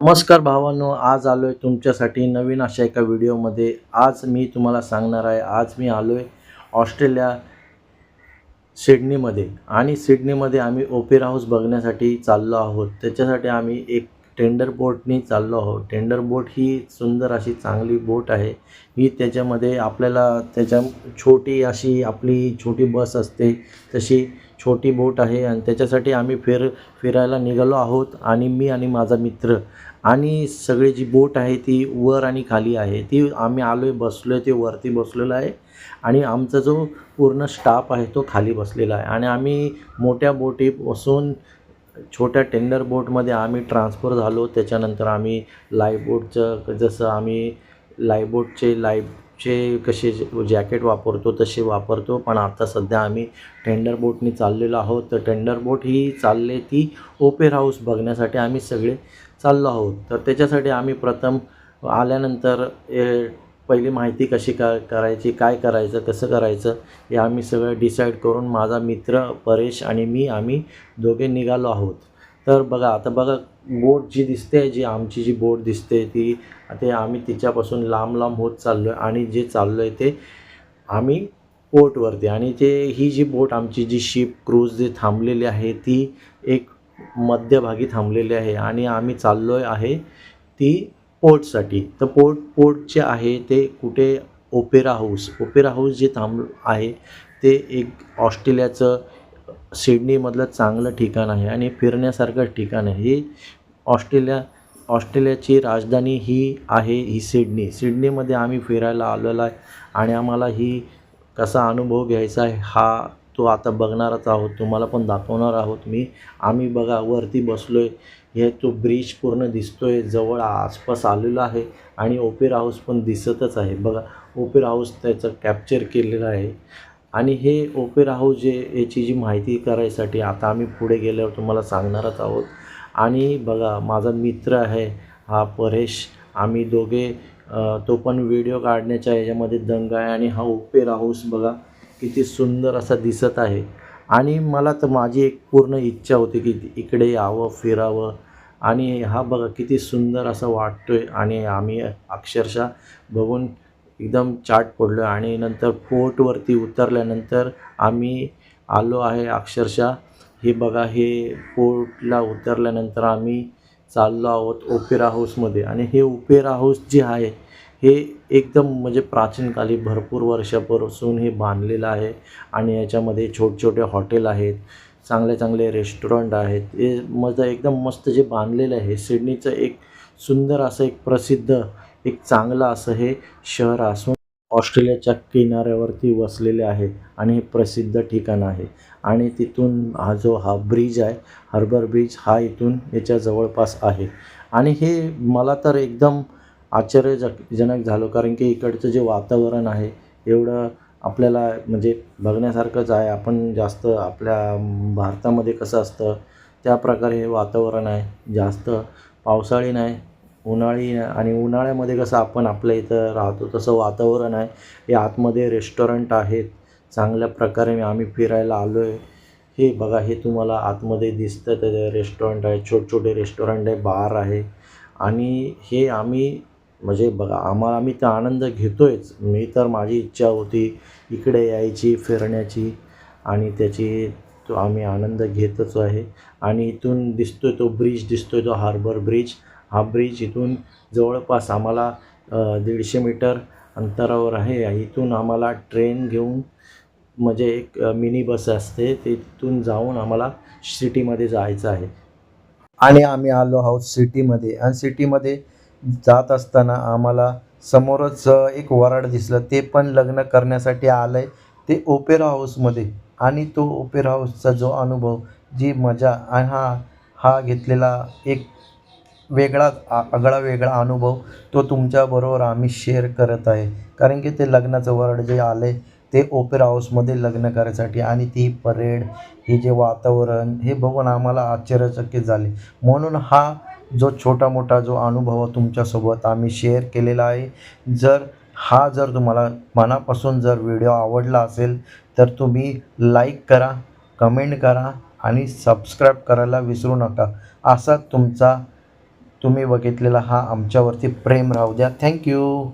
नमस्कार भावांनो आज आलो आहे तुमच्यासाठी नवीन अशा एका व्हिडिओमध्ये. आज मी तुम्हाला सांगणार आहे आज मी आलो आहे ऑस्ट्रेलिया सिडनीमध्ये. आणि सिडनीमध्ये आम्ही ओपेरा हाऊस बघण्यासाठी चाललो आहोत. त्याच्यासाठी आम्ही एक टेंडर बोटनी चाललो आहोत. टेंडर बोट ही सुंदर अशी चांगली बोट आहे. ही त्याच्यामध्ये आपल्याला त्याच्या छोटी अशी आपली छोटी बस असते. तशी छोटी बोट आहे आणि त्याच्यासाठी आम्ही फिर फिरायला निघालो आहोत आणि मी आणि माझा मित्र. आणि सगळी जी बोट आहे ती वर आणि खाली आहे. ती आम्ही आलो आहे बसलो आहे ते वरती बसलेलो आहे. आणि आमचा जो पूर्ण स्टाफ आहे तो खाली बसलेला आहे. आणि आम्ही मोठ्या बोटी बसून छोट्या टेंडर बोटमध्ये आम्ही ट्रान्सफर झालो. त्याच्यानंतर आम्ही लाईफ बोटचं जसं आम्ही लाईफ बोटचे लाईफचे कसे जॅकेट वापरतो तसे वापरतो. पण आता सध्या आम्ही टेंडर बोटनी चाललेलो आहोत. तर टेंडर बोट ही चालले ती ओपेर हाऊस बघण्यासाठी आम्ही सगळे चाललो आहोत. तर त्याच्यासाठी आम्ही प्रथम आल्यानंतर ए, पहिली माहिती कशी का करायची काय करायचं कसं करायचं हे आम्ही सगळं डिसाईड करून माझा मित्र परेश आणि मी आम्ही दोघे निघालो आहोत. तर बघा आता बघा बोट जी दिसते जी आमची जी बोट दिसते ती ते आम्ही तिच्यापासून लांब लांब होत चाललो आहे आणि जे चाललो आहे ते आम्ही पोर्टवरती आणि ते ही जी बोट आमची जी शिप क्रूज जी थांबलेली आहे ती एक मध्यभागी थांबलेली आहे आणि आम्ही चाललो आहे ती पोर्टसाठी. तर पोर्ट पोर्ट जे आहे ते कुठे ओपेरा हाऊस ओपेरा हाऊस जे थांब आहे ते एक ऑस्ट्रेलियाचं सिडनीमधलं चांगलं ठिकाण आहे आणि फिरण्यासारखं ठिकाण आहे. हे ऑस्ट्रेलिया ऑस्ट्रेलियाची राजधानी ही आहे ही सिडनी. सिडनीमध्ये आम्ही फिरायला आलेलो आहे आणि आम्हाला ही कसा अनुभव घ्यायचा आहे हा तो आता बघणारच आहोत. तुम्हाला पण दाखवणार आहोत मी. आम्ही बघा वरती बसलो आहे हे तो ब्रिज पूर्ण दिसतो आहे जवळ आसपास आलेला आहे आणि ओपेरा हाऊस पण दिसतच आहे. बघा ओपेरा हाऊस त्याचं कॅप्चर केलेलं आहे. आणि हे ओपेरा हाऊस जे याची जी माहिती करायसाठी आता आम्ही पुढे गेल्यावर तुम्हाला सांगणारच आहोत. आणि बघा माझा मित्र आहे हा परेश. आम्ही दोघे तो पण व्हिडिओ काढण्याच्या याच्यामध्ये दंग आहे आणि हा ओपेरा हाऊस बघा किती सुंदर असा दिसत आहे. आणि मला तर माझी एक पूर्ण इच्छा होती की इकडे यावं फिरावं. आणि हा बघा किती सुंदर असं वाटतोय. आणि आम्ही अक्षरशः बघून एकदम चाट पडलो आणि नंतर फोर्टवरती उतरल्यानंतर आम्ही आलो आहे अक्षरशः. हे बघा हे फोर्टला उतरल्यानंतर आम्ही चाललो आहोत ओपेरा हाऊसमध्ये. आणि हे ओपेरा हाऊस जे आहे हे एकदम म्हणजे प्राचीनकाली भरपूर वर्षापासून हे बांधलेलं आहे. आणि याच्यामध्ये छोटे छोटे हॉटेल आहेत. चांगले चांगले रेस्टॉरंट आहेत. हे मजा एकदम मस्त जे बांधलेलं आहे. सिडनीचं एक सुंदर असं एक प्रसिद्ध एक चांगलं असं हे शहर असून ऑस्ट्रेलियाच्या किनाऱ्यावरती वसलेले आहे आणि हे प्रसिद्ध ठिकाण आहे. आणि तिथून हा जो हा ब्रिज आहे हार्बर ब्रिज हा इथून याच्या जवळपास आहे. आणि हे मला तर एकदम आश्चर्यजक जनक झालो कारण की इकडचं जे वातावरण आहे एवढं आपल्याला म्हणजे बघण्यासारखंच आहे आपण जास्त आपल्या भारतामध्ये कसं असतं त्या प्रकारे हे वातावरण आहे. जास्त पावसाळी नाही उन्हाळी आणि उन्हाळ्यामध्ये कसं आपण आपल्या इथं राहतो तसं वातावरण आहे. हे आतमध्ये रेस्टॉरंट आहेत चांगल्या प्रकारे आम्ही फिरायला आलो आहे हे बघा हे तुम्हाला आतमध्ये दिसतं ते रेस्टॉरंट आहे छोटे छोटे रेस्टॉरंट आहे बार आहे. आणि हे आम्ही म्हणजे बघा आम्हाला आम्ही तर आनंद घेतोयच. मी तर माझी इच्छा होती इकडे यायची फिरण्याची आणि त्याची तो आम्ही आनंद घेतच आहे. आणि इथून दिसतोय तो ब्रिज दिसतोय तो हार्बर ब्रिज. हा ब्रिज इथून जवळपास आम्हाला दीडशे मीटर अंतरावर आहे. इथून आम्हाला ट्रेन घेऊन म्हणजे एक मिनी बस असते. तिथून जाऊन आम्हाला सिटीमध्ये जायचं आहे. आणि आम्ही आलो आहोत सिटीमध्ये. आणि सिटीमध्ये जात असताना आम्हाला समोरच एक वराड दिसलं. ते पण लग्न करण्यासाठी आलं आहे ते ओपेरा हाऊसमध्ये. आणि तो ओपेरा हाऊसचा जो अनुभव जी मजा आणि हा हा घेतलेला एक वेगळा आगळा वेगळा अनुभव तो तुमच्याबरोबर आम्ही शेअर करत आहे. कारण की ते लग्नाचं वर्ड जे आले ते ओपेरा हाऊसमध्ये लग्न करायसाठी आणि ती परेड हे जे वातावरण हे बघून आम्हाला आश्चर्यचकित झाले. म्हणून हा जो छोटा मोठा जो अनुभव तुमच्यासोबत आम्ही शेअर केलेला आहे. जर हा जर तुम्हाला मनापासून जर व्हिडिओ आवडला असेल तर तुम्ही लाईक करा कमेंट करा आणि सबस्क्राईब करायला विसरू नका. असा तुमचा तुम्ही बघितलेला हा आमच्यावरती प्रेम राहू द्या. थँक्यू